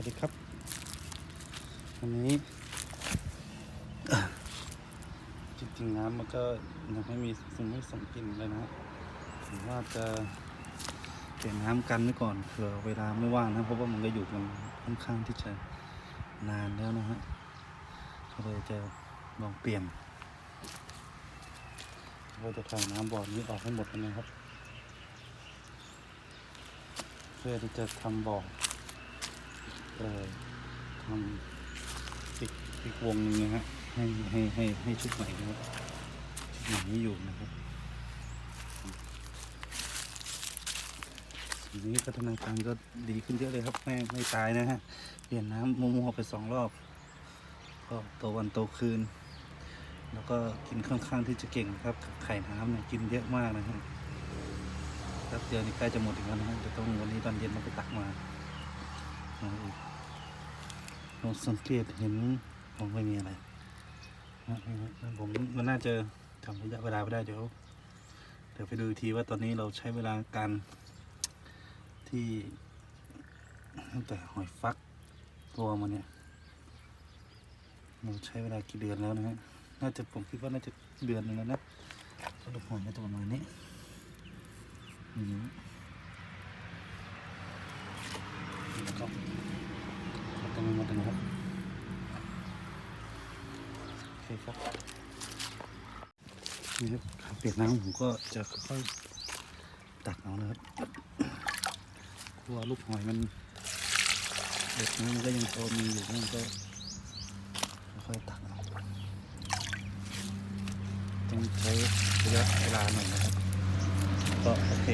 วัสดีครับวันนี้ จริงๆน้ำมันก็ยังไม่มีส่งไม่ส่งกลิ่นเลยนะผมว่าจะเปลี่ยนน้ำกันไว้ก่อนเผื่อเวลาไม่ว่างนะ เพราะว่ามันก็อยู่กันค่อนข้างที่จะนานแล้วนะฮะก็เลยจะลองเปลี่ยนเราจะถ่ายน้ำบ่อนี้ออกให้หมดเลยนะครับ เพื่อที่จะทำบ่อ เอ่อทำอีกอีกวงหนึงนะฮะให้ให้ให้ให้ชุดใหม่นะครับชุดใหม่นี้อยู่นะครับทีนี้พัฒนาการก็ดีขึ้นเยอะเลยครับ ไม่ไม่ตายนะฮะ เปลี่ยนน้ำมัวๆไปสองรอบ ก็โตวันโตคืน แล้วก็กินค่อนข้างที่จะเก่งครับ ไข่น้ำเนี่ยกินเยอะมากนะฮะแป๊บเดียวนี่ใกล้จะหมดอีกแล้วนะฮะเดี๋ยวต้องวันนี้ตอนเย็นต้องไปตักมาเอาอีก ลองสังเกตเห็นผมไม่มีอะไรนะผมมันน่าจะทำระยะเวลาไปได้เดี๋ยวเดี๋ยวไปดูทีว่าตอนนี้เราใช้เวลาการที่ตั้งแต่หอยฟักตัวมาเนี่ยเราใช้เวลากี่เดือนแล้วนะฮะน่าจะผมคิดว่าน่าจะเดือนนึงแล้วนะสรุปหอยน่าจะประมาณนี้อืมแล้วก็ นี้มาตรงนี้ครับโอเคครับนี่ครับการเปลี่ยนน้ำผมก็จะค่อยๆตักเอานะครับกลัวลูกหอยมันเด็กน้ำมันก็ยังพอมีอยู่มันก็ค่อยๆตักเอาต้องใช้ระยะเวลาหน่อยนะครับ ก็โอเค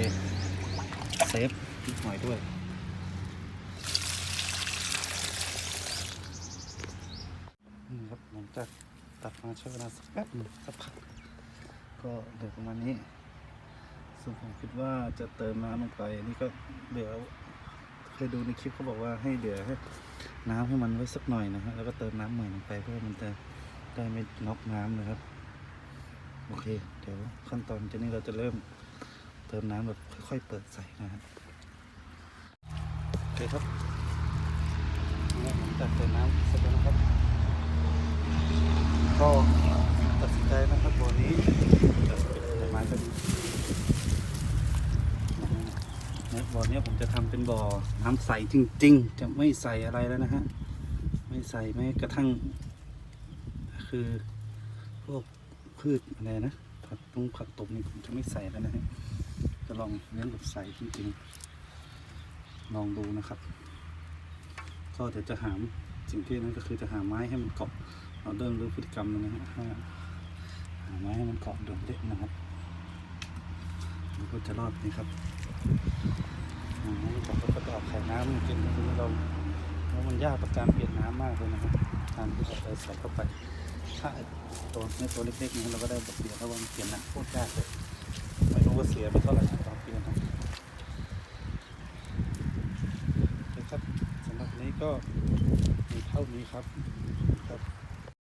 เซฟนิดหอยด้วย นี่ครับหลัง จากตัดมาใช้เวลาสักแป๊บหนึ่งสักพักก็เหลือประมาณนี้ ส่วนผมคิดว่าจะเติมน้ำลงไปอันนี่ก็เหลือเคยดูในคลิปเขาบอกว่าให้เหลือให้น้ำให้มันไว้สักหน่อยนะฮะแล้วก็เติมน้ำใหม่ลงไปเพื่อมันจะได้ไม่น็อกน้ำนะครับ โอเค เดี๋ยวขั้นตอนจะนี้เราจะเริ่มเติมน้ำแบบค่อย ๆ เปิดใส่นะครับโอเคครับนี่หลังจากเติมน้ำเสร็จแล้วนะครับ ก็ตัดสินใจนะครับบ่อนี้ใส่ไม้ก็ดีเนี่ยบ่อนี้ผมจะทำเป็นบ่อน้ำใสจริง ๆ จะไม่ใส่อะไรแล้วนะฮะไม่ใส่แม้กระทั่ง คือพวกพืชอะไรนะผักตุ้งผักตบนี่ผมจะไม่ใส่แล้วนะฮะจะลองเลี้ยงแบบใสจริงๆ ลองดูนะครับ ก็เดี๋ยวจะหามสิ่งที่นั่นก็คือจะหาไม้ให้มันเกาะ เราเริ่มรู้พฤติกรรมแล้วนะฮะหาหาไม้ให้มันเกาะเดิมเล็กนะครับมันก็จะรอดไหมครับหาไม้เราก็จะออกไข่น้ำกินทีนี้เราเพราะมันยากต่อการเปลี่ยนน้ำมากเลยนะครับการที่เราใส่เข้าไป ถ้าตัวในตัวเล็กๆนี้เราก็ได้บทเรียนแล้วว่ามันเปลี่ยนน้ำโคตรยากเลยไม่รู้ว่าเสียไปเท่าไหร่ตอนเปลี่ยนนะคครับสำหรับนี้ก็มีเท่านี้ครับครับ